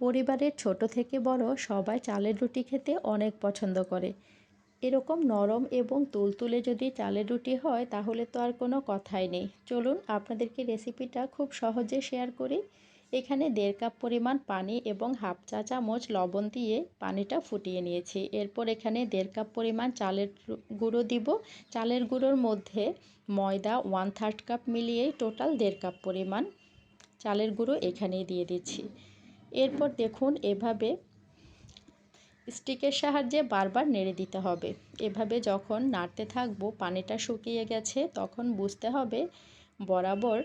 পরিবারের ছোট থেকে বড় সবাই চালের রুটি খেতে অনেক পছন্দ করে। এরকম নরম এবং তুলতুলে যদি চালের রুটি হয়, তাহলে তো আর কোনো কথাই নেই। চলুন আপনাদেরকে রেসিপিটা খুব সহজে শেয়ার করি। এখানে দেড় কাপ পরিমাণ পানি এবং হাফ চা চামচ লবণ দিয়ে পানিটা ফুটিয়ে নিয়েছি। এরপর এখানে দেড় কাপ পরিমাণ চালের গুঁড়ো দিব। চালের গুঁড়োর মধ্যে ময়দা ওয়ান থার্ড কাপ মিলিয়ে টোটাল দেড় কাপ পরিমাণ চালের গুঁড়ো এখানেই দিয়ে দিচ্ছি। এরপর দেখুন এভাবে স্টিকের সাহায্যে বারবার নেড়ে দিতে হবে। এভাবে যখন নাড়তে থাকব, পানিটা শুকিয়ে গেছে, তখন বুঝতে হবে বরাবর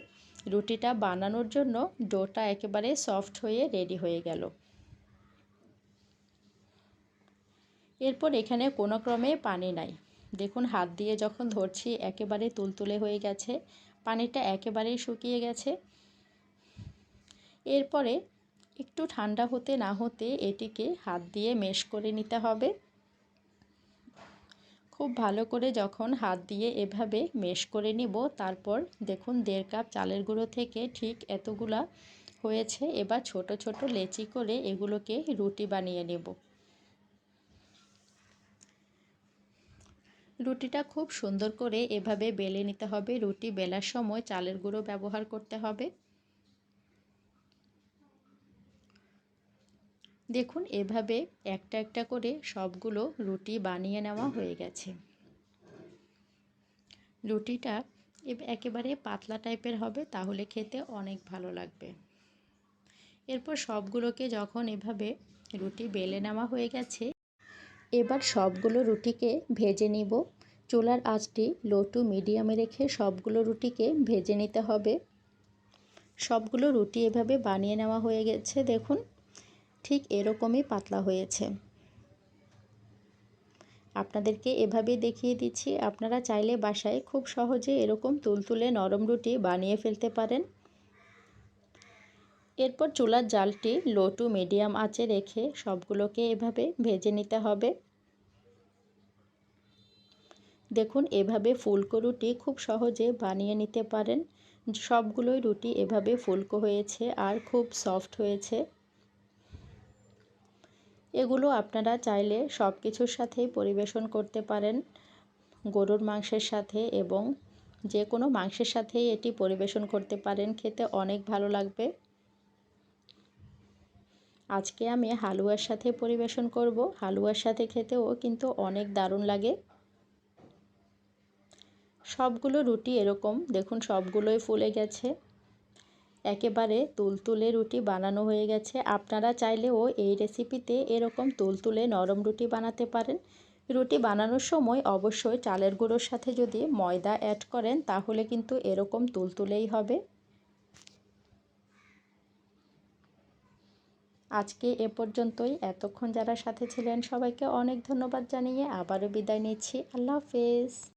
রুটিটা বানানোর জন্য ডোটা একেবারে সফট হয়ে রেডি হয়ে গেল। এরপর এখানে কোনো ক্রমে পানি নাই। দেখুন হাত দিয়ে যখন ধরছি, একেবারে তুলতুলে হয়ে গেছে, পানিটা একেবারেই শুকিয়ে গেছে। এরপরে একটু ঠান্ডা হতে না হতে এটিকে হাত দিয়ে মেশ করে নিতে হবে। খুব ভালো করে যখন হাত দিয়ে এভাবে মেশ করে নিব, তারপর দেখুন দেড় কাপ চালের গুঁড়ো থেকে ঠিক এতগুলা হয়েছে। এবার ছোট ছোট লেচি করে এগুলোকে রুটি বানিয়ে নেব। রুটিটা খুব সুন্দর করে এভাবে বেলে নিতে হবে। রুটি বেলার সময় চালের গুঁড়ো ব্যবহার করতে হবে। দেখুন, এভাবে একটা একটা করে সবগুলো রুটি বানিয়ে নেওয়া হয়ে গেছে। রুটিটা একেবারে পাতলা টাইপের হবে, তাহলে খেতে অনেক ভালো লাগবে। এরপর সবগুলোকে যখন এভাবে রুটি বেলে নেওয়া হয়ে গেছে, এবার সবগুলো রুটিকে ভেজে নিব। চুলার আঁচটি লো টু মিডিয়ামে রেখে সবগুলো রুটিকে ভেজে নিতে হবে। সবগুলো রুটি এভাবে বানিয়ে নেওয়া হয়ে গেছে, দেখুন। ঠিক এরকমই পাতলা হয়েছে। আপনাদেরকে এভাবে দেখিয়ে দিচ্ছি, আপনারা চাইলে বাসায় খুব সহজে এরকম তুলতুলে নরম রুটি বানিয়ে ফেলতে পারেন। এরপর চুলার জালটি লো টু মিডিয়াম আঁচে রেখে সবগুলোকে এভাবে ভেজে নিতে হবে। দেখুন, এভাবে ফুলকো রুটি খুব সহজে বানিয়ে নিতে পারেন। সবগুলোই রুটি এভাবে ফুলকো হয়েছে আর খুব সফট হয়েছে। এগুলো আপনারা চাইলে সব কিছুর সাথেই পরিবেশন করতে পারেন। গরুর মাংসের সাথে এবং যে কোনো মাংসের সাথেই এটি পরিবেশন করতে পারেন। খেতে অনেক ভালো লাগবে। আজকে আমি হালুয়ার সাথে পরিবেশন করব। হালুয়ার সাথে খেতেও কিন্তু অনেক দারুণ লাগে। সবগুলো রুটি এরকম। দেখুন, সবগুলোই ফুলে গেছে। একেবারে তুলতুলে রুটি বানানো হয়ে গেছে। আপনারা চাইলেও এই রেসিপিতে এরকম তুলতুলে নরম রুটি বানাতে পারেন। রুটি বানানোর সময় অবশ্যই চালের গুঁড়োর সাথে যদি ময়দা অ্যাড করেন, তাহলে কিন্তু এরকম তুলতুলেই হবে। আজকে এ পর্যন্তই। এতক্ষণ যারা সাথে ছিলেন, সবাইকে অনেক ধন্যবাদ জানিয়ে আবারও বিদায় নিচ্ছি। আল্লাহ হাফেজ।